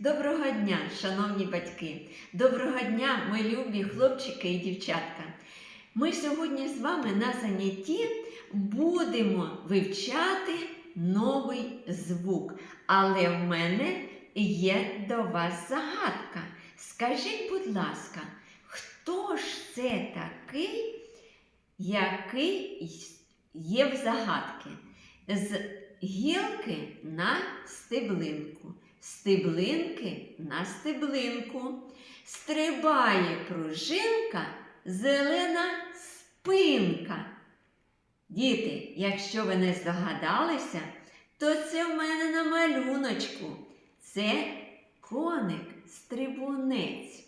Доброго дня, шановні батьки! Доброго дня, мої любі хлопчики і дівчатка! Ми сьогодні з вами на занятті будемо вивчати новий звук. Але в мене є до вас загадка. Скажіть, будь ласка, хто ж це такий, який є в загадки? З гілки на стеблинку, стеблинки на стеблинку. Стрибає пружинка, зелена спинка. Діти, якщо ви не здогадалися, то це в мене на малюночку. Це коник стрибунець.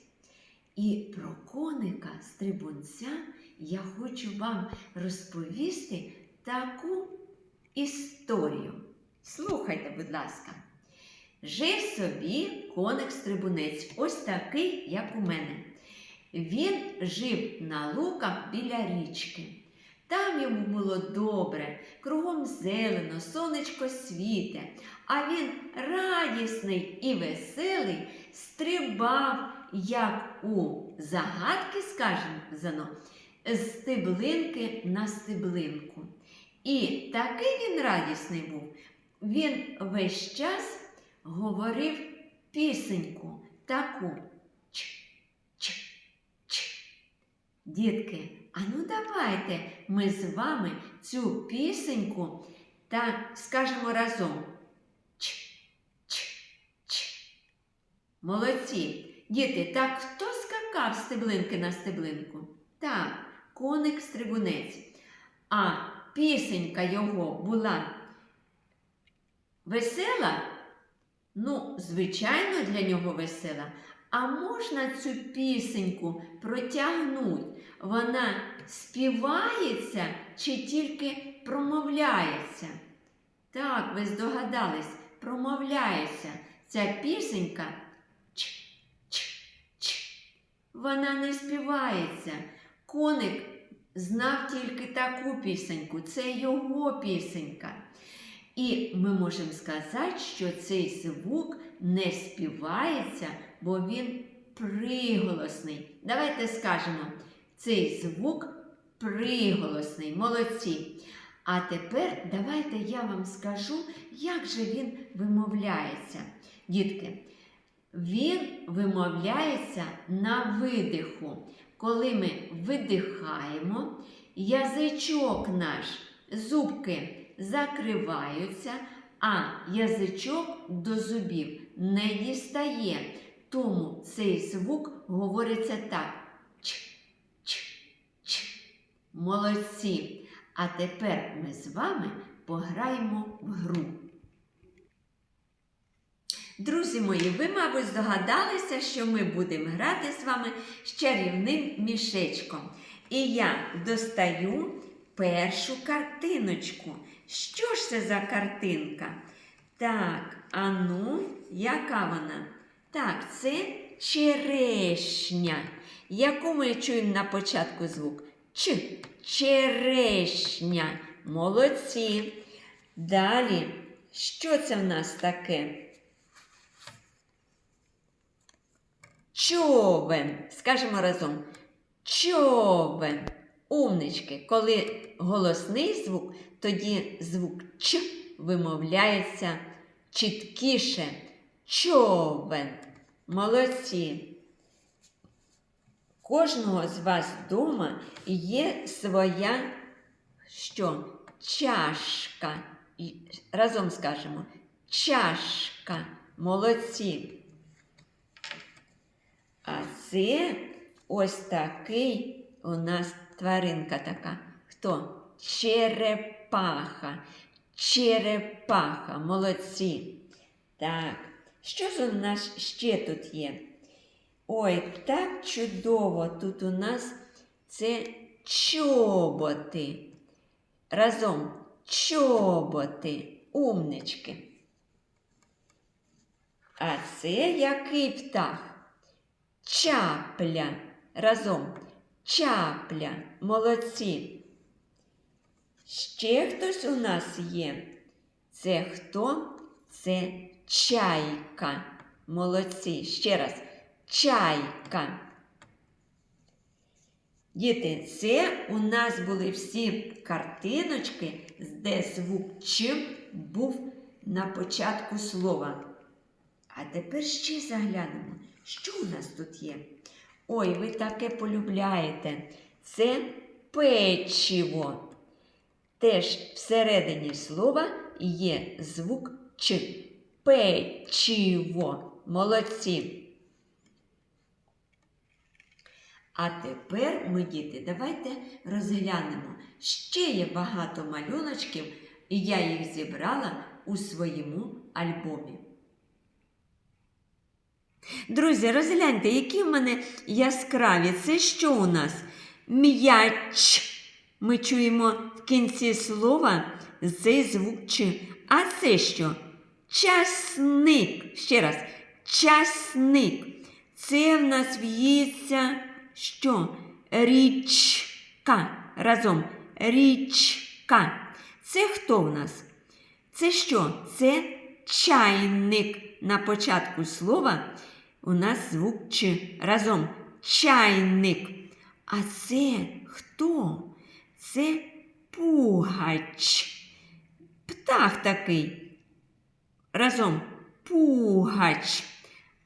І про коника стрибунця я хочу вам розповісти таку історію. Слухайте, будь ласка. Жив собі коник стрибунець, ось такий, як у мене. Він жив на луках біля річки. Там йому було добре, кругом зелено, сонечко світе, а він радісний і веселий стрибав, як у загадки сказано, з стеблинки на стеблинку. І такий він радісний був. Він весь час говорив пісеньку таку ч-ч-ч. Дітки, а ну давайте ми з вами цю пісеньку та скажемо разом. Ч-ч-ч. Молодці. Діти, так хто скакав стеблинки на стеблинку? Так, коник стрибунець. А пісенька його була весела? Ну, звичайно, для нього весела. А можна цю пісеньку протягнути? Вона співається чи тільки промовляється? Так, ви здогадались, промовляється. Ця пісенька ч-ч-ч. Вона не співається. Коник знав тільки таку пісеньку, це його пісенька. І ми можемо сказати, що цей звук не співається, бо він приголосний. Давайте скажемо, цей звук приголосний, молодці. А тепер давайте я вам скажу, як же він вимовляється. Дітки, він вимовляється на видиху. Коли ми видихаємо, язичок наш, зубки закриваються, а язичок до зубів не дістає. Тому цей звук говориться так. Ч-ч-ч. Молодці. А тепер ми з вами пограємо в гру. Друзі мої, ви, мабуть, здогадалися, що ми будемо грати з вами з чарівним мішечком. І я достаю першу картиночку. Що ж це за картинка? Так, а ну, яка вона? Так, це черешня. Яку ми чуємо на початку звук? Ч. Черешня. Молодці. Далі, що це в нас таке? Човен. Скажемо разом. Човен. Умнички. Коли голосний звук, тоді звук Ч вимовляється чіткіше. Човен. Молодці. Кожного з вас вдома є своя що? Чашка. І Разом скажемо чашка. Молодці. А це ось такий у нас тваринка така. Хто? Черепаха. Черепаха. Молодці. Так, що ж у нас ще тут є? Ой, так чудово тут у нас це чоботи. Разом чоботи, умнички. А це який птах? Чапля. Разом чапля. Молодці. Ще хтось у нас є. Це хто? Це чайка. Молодці. Ще раз. Чайка. Діти, це у нас були всі картиночки, де звук Ч був на початку слова. А тепер ще заглянемо, що у нас тут є. Ой, ви таке полюбляєте. Це печиво. Теж всередині слова є звук Ч. Печиво. Молодці. А тепер, ми, діти, давайте розглянемо. Ще є багато малюночків, і я їх зібрала у своєму альбомі. Друзі, розгляньте, які в мене яскраві. Це що у нас? М'яч. Ми чуємо в кінці слова цей звук Ч. А це що? Часник. Ще раз. Часник. Це в нас в'ється що? Річка. Разом. Річка. Це хто в нас? Це що? Це чайник. На початку слова у нас звук Ч. Разом. Чайник. А це хто? Це пугач. Птах такий. Разом пугач.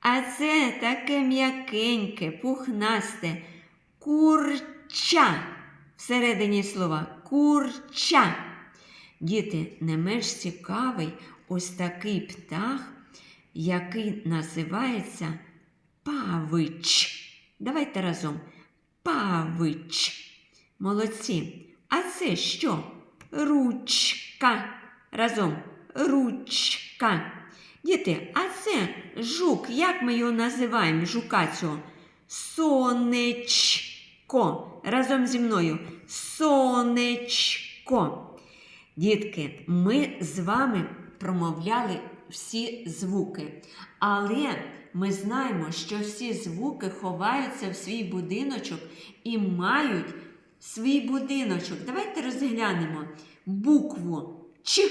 А це таке м'якеньке, пухнасте, курча. Всередині слова курча. Діти, не менш цікавий ось такий птах, який називається павич. Давайте разом. Павич. Молодці. А це що? Ручка. Разом. Ручка. Діти, а це жук. Як ми його називаємо? Жука цього? Сонечко. Разом зі мною. Сонечко. Дітки, ми з вами промовляли всі звуки. Але ми знаємо, що всі звуки ховаються в свій будиночок і мають свій будиночок. Давайте розглянемо букву Ч,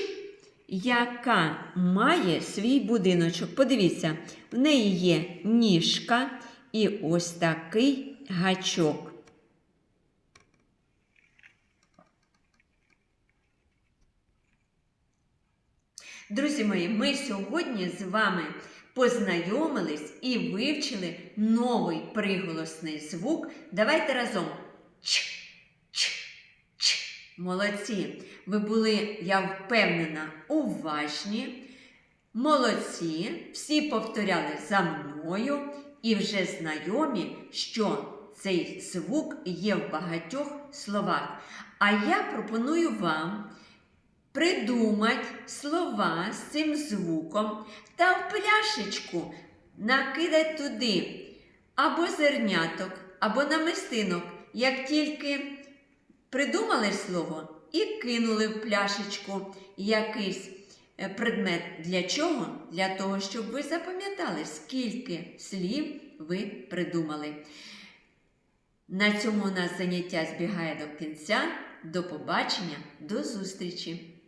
яка має свій будиночок. Подивіться, в неї є ніжка і ось такий гачок. Друзі мої, ми сьогодні з вами познайомились і вивчили новий приголосний звук. Давайте разом. Ч, ч, ч. Молодці. Ви були, я впевнена, уважні. Молодці. Всі повторяли за мною і вже знайомі, що цей звук є в багатьох словах. А я пропоную вам придумати слова з цим звуком та в пляшечку накидати туди або зерняток, або намистинок, як тільки придумали слово і кинули в пляшечку якийсь е, предмет. Для чого? Для того, щоб ви запам'ятали, скільки слів ви придумали. На цьому у нас заняття збігає до кінця. До побачення, до зустрічі!